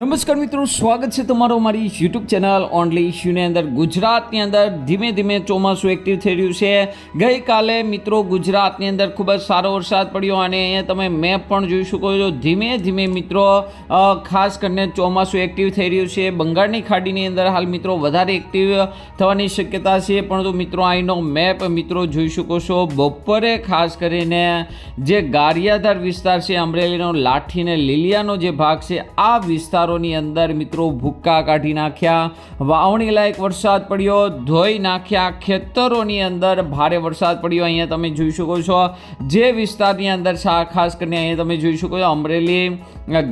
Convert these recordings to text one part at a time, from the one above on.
નમસ્કાર મિત્રો, સ્વાગત છે તમારો મારી યુટ્યુબ ચેનલ ઓનલી ઇશ્યુની અંદર. ગુજરાતની અંદર ધીમે ધીમે ચોમાસું એક્ટિવ થઈ રહ્યું છે. ગઈકાલે મિત્રો ગુજરાતની અંદર ખૂબ જ સારો વરસાદ પડ્યો અને અહીંયા તમે મેપ પણ જોઈ શકો છો. ધીમે ધીમે મિત્રો ખાસ કરીને ચોમાસું એક્ટિવ થઈ રહ્યું છે. બંગાળની ખાડીની અંદર હાલ મિત્રો વધારે એક્ટિવ થવાની શક્યતા છે. પરંતુ મિત્રો અહીંનો મેપ મિત્રો જોઈ શકો છો. બપોરે ખાસ કરીને જે ગારિયાધાર વિસ્તાર છે, અમરેલીનો લાઠી ને લીલિયાનો જે ભાગ છે, આ વિસ્તારોની અંદર મિત્રો ભૂક્કા કાઢી નાખ્યા, વાવણી લાયક વરસાદ પડ્યો, ધોઈ નાખ્યા, ખેતરોની અંદર ભારે વરસાદ પડ્યો. અહીંયા તમે જોઈ શકો છો, જે વિસ્તારની અંદર ખાસ કરીને અહીંયા તમે જોઈ શકો છો, અમરેલી,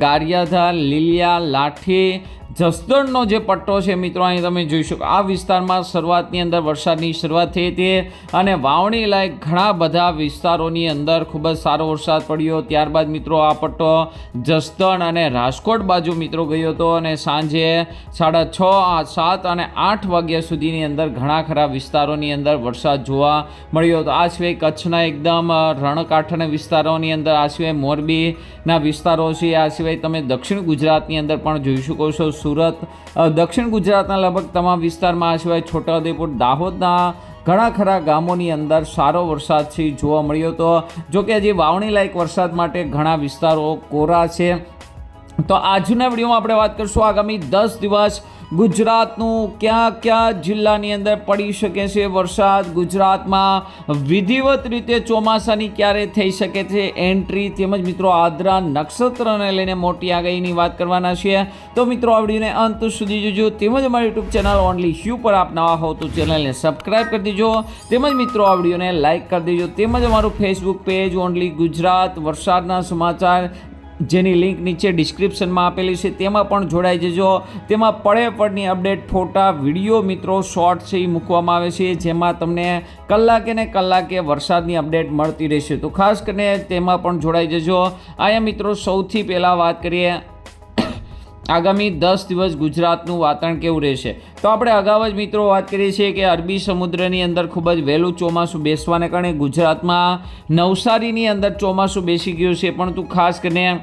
ગારિયાધાર, લીલિયા, લાઠી જસદણનો જે પટ્ટો છે, મિત્રો, અહીં તમે જોઈ શકો. આ વિસ્તારમાં શરૂઆતની અંદર વરસાદની શરૂઆત થઈ હતી અને વાવણી લાયક ઘણા બધા વિસ્તારોની અંદર ખૂબ જ સારો વરસાદ પડ્યો. ત્યારબાદ, મિત્રો, આ પટ્ટો જસદણ અને રાજકોટ બાજુ, મિત્રો, ગયો હતો અને સાંજે સાડા છ, સાત અને આઠ વાગ્યા સુધીની અંદર ઘણા ખરા વિસ્તારોની અંદર વરસાદ જોવા મળ્યો હતો. આ સિવાય કચ્છના એકદમ રણકાંઠાના વિસ્તારોની અંદર, આ સિવાય મોરબીના વિસ્તારો છે, આ સિવાય તમે દક્ષિણ ગુજરાતની અંદર પણ જોઈ શકો છો. સુરત. દક્ષિણ ગુજરાતના લગભગ તમામ વિસ્તારમાં આ સિવાય છોટાઉદેપુર, દાહોદના ઘણા ખરા ગામોની અંદર સારો વરસાદ છે જોવા મળ્યો હતો. જોકે હજી વાવણી લાયક વરસાદ માટે ઘણા વિસ્તારો કોરા છે. તો આજના વિડીયોમાં આપણે વાત કરીશું આગામી દસ દિવસ ગુજરાતનું ક્યાં ક્યાં જિલ્લાની અંદર પડી શકે છે વરસાદ? ગુજરાતમાં વિધિવત રીતે ચોમાસાની ક્યારે થઈ શકે છે એન્ટ્રી? તેમજ મિત્રો આદ્રા નક્ષત્રને લઈને મોટી આગાહીની વાત કરવાના છીએ. તો મિત્રો, આ અંત સુધી જોજો. તેમજ અમારી યુટ્યુબ ચેનલ ઓનલી શ્યુ પર આપ નવા હો તો ચેનલને સબસ્ક્રાઇબ કરી દેજો. તેમજ મિત્રો, આ વિડીયોને લાઇક કરી દેજો. તેમજ અમારું ફેસબુક પેજ ઓનલી ગુજરાત વરસાદના સમાચાર જેની લિંક નીચે ડિસ્ક્રિપ્શનમાં આપેલી છે, તેમાં પણ જોડાઈ જજો. તેમાં પડે પડની અપડેટ ફોટા, વીડિયો મિત્રો શોર્ટ છે, એ મૂકવામાં આવે છે. જેમાં તમને કલાકે ને કલાકે વરસાદની અપડેટ મળતી રહેશે. તો ખાસ કરીને તેમાં પણ જોડાઈ જજો. આયા મિત્રો સૌથી પહેલાં વાત કરીએ આગામી દસ દિવસ ગુજરાતનું વાતાવરણ કેવું રહેશે? તો આપણે અગાઉ જ મિત્રો વાત કરીએ છીએ કે અરબી સમુદ્રની અંદર ખૂબ જ વહેલું ચોમાસું બેસવાને કારણે ગુજરાતમાં નવસારીની અંદર ચોમાસું બેસી ગયું છે. પરંતુ ખાસ કરીને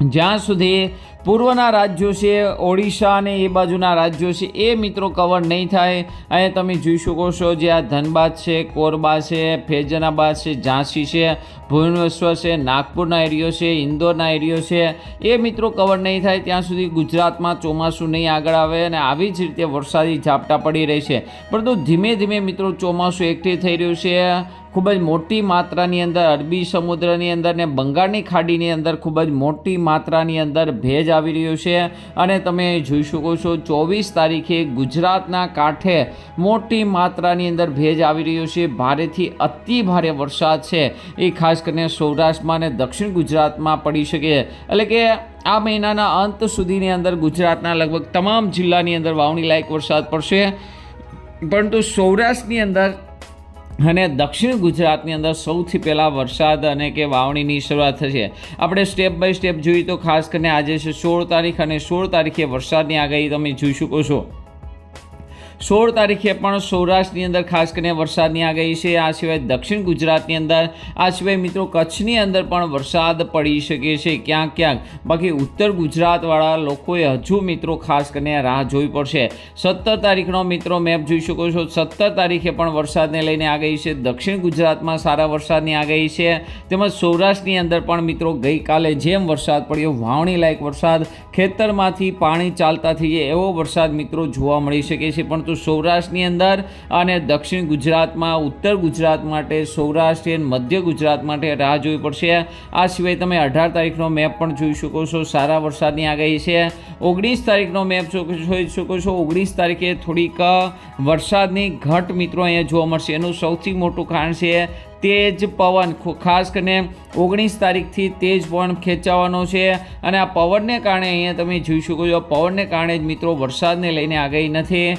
જ્યાં સુધી પૂર્વના રાજ્યો છે, ઓડિશા અને એ બાજુના રાજ્યો છે, એ મિત્રો કવર નહીં થાય. અહીંયા તમે જોઈ શકો છો જે આ ધનબાદ છે, કોરબા છે, ફેજનાબાદ છે, ઝાંસી છે, ભુવનેશ્વર છે, નાગપુરના એરિયો છે, ઇન્દોરના એરિયો છે, એ મિત્રો કવર નહીં થાય. ત્યાં સુધી ગુજરાતમાં ચોમાસું નહીં આગળ આવે અને આવી જ રીતે વરસાદી ઝાપટા પડી રહી છે. પરંતુ ધીમે ધીમે મિત્રો ચોમાસું એકઠી થઈ રહ્યું છે. ખૂબ જ મોટી માત્રાની અંદર અરબી સમુદ્રની અંદર ને બંગાળની ખાડીની અંદર ખૂબ જ મોટી માત્રાની અંદર ભેજ આવી રહ્યો છે. અને તમે જોઈ શકો છો, ચોવીસ તારીખે ગુજરાતના કાંઠે મોટી માત્રાની અંદર ભેજ આવી રહ્યો છે. ભારેથી અતિ ભારે વરસાદ છે. એ ખાસ કરીને સૌરાષ્ટ્રમાં અને દક્ષિણ ગુજરાતમાં પડી શકે. એટલે કે આ મહિનાના અંત સુધીની અંદર ગુજરાતના લગભગ તમામ જિલ્લાની અંદર વાવણી લાયક વરસાદ પડશે. પરંતુ સૌરાષ્ટ્રની અંદર અને દક્ષિણ ગુજરાતની અંદર સૌથી પહેલાં વરસાદ અને કે વાવણીની શરૂઆત થશે. આપણે સ્ટેપ બાય સ્ટેપ જોઈએ તો ખાસ કરીને આજે છે સોળ તારીખ અને સોળ તારીખે વરસાદની આગાહી તમે જોઈ શકો છો. સોળ તારીખે પણ સૌરાષ્ટ્રની અંદર ખાસ કરીને વરસાદની આગાહી છે. આ સિવાય દક્ષિણ ગુજરાતની અંદર, આ સિવાય મિત્રો કચ્છની અંદર પણ વરસાદ પડી શકે છે. ક્યાંક ક્યાંક, બાકી ઉત્તર ગુજરાતવાળા લોકોએ હજુ મિત્રો ખાસ કરીને રાહ જોવી પડશે. સત્તર તારીખનો મિત્રો મેપ જોઈ શકો છો. સત્તર તારીખે પણ વરસાદને લઈને આગાહી છે. દક્ષિણ ગુજરાતમાં સારા વરસાદની આગાહી છે. તેમજ સૌરાષ્ટ્રની અંદર પણ મિત્રો ગઈકાલે જેમ વરસાદ પડ્યો, વાવણી લાયક વરસાદ ખેતરમાંથી પાણી ચાલતા થઈ જાય એવો વરસાદ મિત્રો જોવા મળી શકે છે. પરંતુ સૌરાષ્ટ્રની અંદર અને દક્ષિણ ગુજરાતમાં, ઉત્તર ગુજરાત માટે સૌરાષ્ટ્ર અને મધ્ય ગુજરાત માટે રાહ જોવી પડશે. આ સિવાય તમે અઢાર તારીખનો મેપ પણ જોઈ શકો છો. સારા વરસાદની આગાહી છે. ઓગણીસ તારીખનો મેપ જોઈ શકો છો. ઓગણીસ તારીખે થોડીક વરસાદની ઘટ મિત્રો અહીંયા જોવા મળશે. એનું સૌથી મોટું કારણ છે તેજ પવન ખાસ કરીને ઓગણીસ તારીખથી તેજ પવન ખેંચાવાનો છે. અને આ પવનને કારણે અહીંયા તમે જોઈ શકો છો પવનને કારણે જ મિત્રો વરસાદને લઈને આગાહી નથી.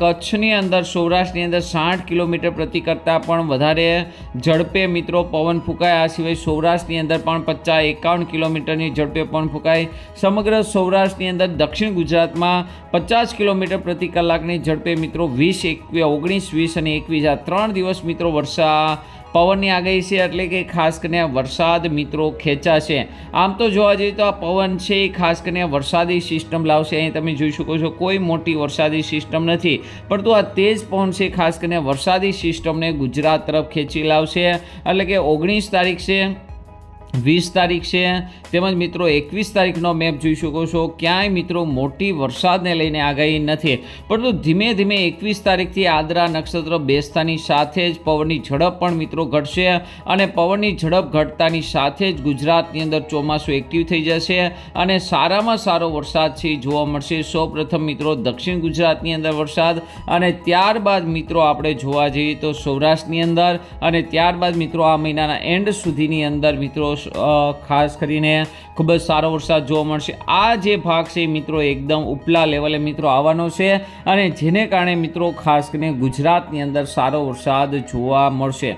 કચ્છની અંદર, સૌરાષ્ટ્રની અંદર સાઠ કિલોમીટર પ્રતિ કરતાં પણ વધારે ઝડપે મિત્રો પવન ફૂંકાય. આ સિવાય સૌરાષ્ટ્રની અંદર પણ પચાસ એકાવન કિલોમીટરની ઝડપે પવન ફૂંકાય. સમગ્ર સૌરાષ્ટ્રની અંદર દક્ષિણ ગુજરાતમાં પચાસ કિલોમીટર પ્રતિ કલાકની ઝડપે મિત્રો વીસ એકવીસ ઓગણીસ, વીસ અને એકવીસ આ ત્રણ દિવસ મિત્રો વર્ષા પવનની આગાહી છે એટલે કે ખાસ કરીને વરસાદ મિત્રો ખેંચાશે. આમ તો જોવા જઈએ તો આ પવન છે એ ખાસ કરીને વરસાદી સિસ્ટમ લાવશે. અહીં તમે જોઈ શકો છો કોઈ મોટી વરસાદી સિસ્ટમ નથી. પરંતુ આ તેજ પવન છે ખાસ કરીને વરસાદી સિસ્ટમને ગુજરાત તરફ ખેંચી લાવશે. એટલે કે ઓગણીસ તારીખ છે વીસ તારીખ છે. તેમજ મિત્રો, એકવીસ તારીખનો મેપ જોઈ શકો છો. ક્યાંય મિત્રો મોટી વરસાદને લઈને આગાહી નથી. પરંતુ ધીમે ધીમે એકવીસ તારીખથી આદરા નક્ષત્ર બેસતાની સાથે જ પવનની ઝડપ પણ મિત્રો ઘટશે અને પવનની ઝડપ ઘટતાની સાથે જ ગુજરાતની અંદર ચોમાસું એક્ટિવ થઈ જશે અને સારામાં સારો વરસાદ છે જોવા મળશે. સૌપ્રથમ મિત્રો, દક્ષિણ ગુજરાતની અંદર વરસાદ અને ત્યારબાદ મિત્રો આપણે જોવા જઈએ તો સૌરાષ્ટ્રની અંદર અને ત્યારબાદ મિત્રો આ મહિનાના એન્ડ સુધીની અંદર મિત્રો ખાસ કરીને ખૂબ જ સારો વરસાદ જોવા મળશે. આ જે ભાગ છે મિત્રો એકદમ ઉપલા લેવલે મિત્રો આવવાનો છે અને જેને કારણે મિત્રો ખાસ કરીને ગુજરાતની અંદર સારો વરસાદ જોવા મળશે.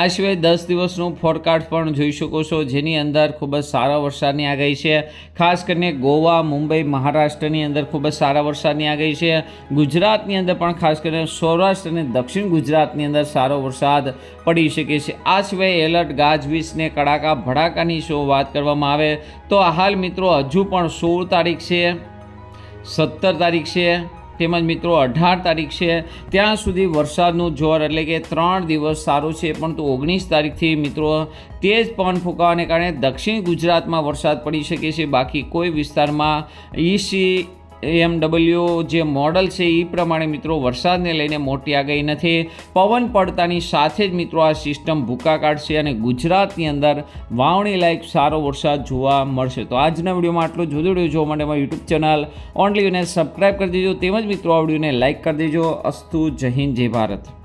આ સિવાય દસ દિવસનું ફોરકાસ્ટ પણ જોઈ શકો છો, જેની અંદર ખૂબ જ સારા વરસાદની આગાહી છે. ખાસ કરીને ગોવા, મુંબઈ, મહારાષ્ટ્રની અંદર ખૂબ જ સારા વરસાદની આગાહી છે. ગુજરાતની અંદર પણ ખાસ કરીને સૌરાષ્ટ્ર અને દક્ષિણ ગુજરાતની અંદર સારો વરસાદ પડી શકે છે. આ સિવાય એલર્ટ ગાજવીજને કડાકા ભડાકાની શો વાત કરવામાં આવે. તો હાલ મિત્રો, હજુ પણ સોળ તારીખ છે, સત્તર તારીખ છે. તેમજ મિત્રો અઢાર તારીખ છે, ત્યાં સુધી વરસાદનું જોર એટલે કે ત્રણ દિવસ સારું છે પણ તો ઓગણીસ તારીખથી મિત્રો તેજ પવન ફૂંકાવાને કારણે દક્ષિણ ગુજરાતમાં વરસાદ પડી શકે છે, બાકી કોઈ વિસ્તારમાં ઈસી એમડબલ્યુ જે મોડલ છે એ પ્રમાણે મિત્રો વરસાદને લઈને મોટી આગાહી નથી. પવન પડતાની સાથે જ મિત્રો આ સિસ્ટમ ભૂકા કાઢશે અને ગુજરાતની અંદર વાવણી લાયક સારો વરસાદ જોવા મળશે. તો આજના વિડીયોમાં આટલું જ. વધુ વીડિયો જોવા માટે મારી યુટ્યુબ ચેનલ ઓનલી અને સબસ્ક્રાઈબ કરી દેજો. તેમજ મિત્રો આ વિડીયોને લાઇક કરી દેજો. અસ્તુ જય હિન્દ, જય ભારત.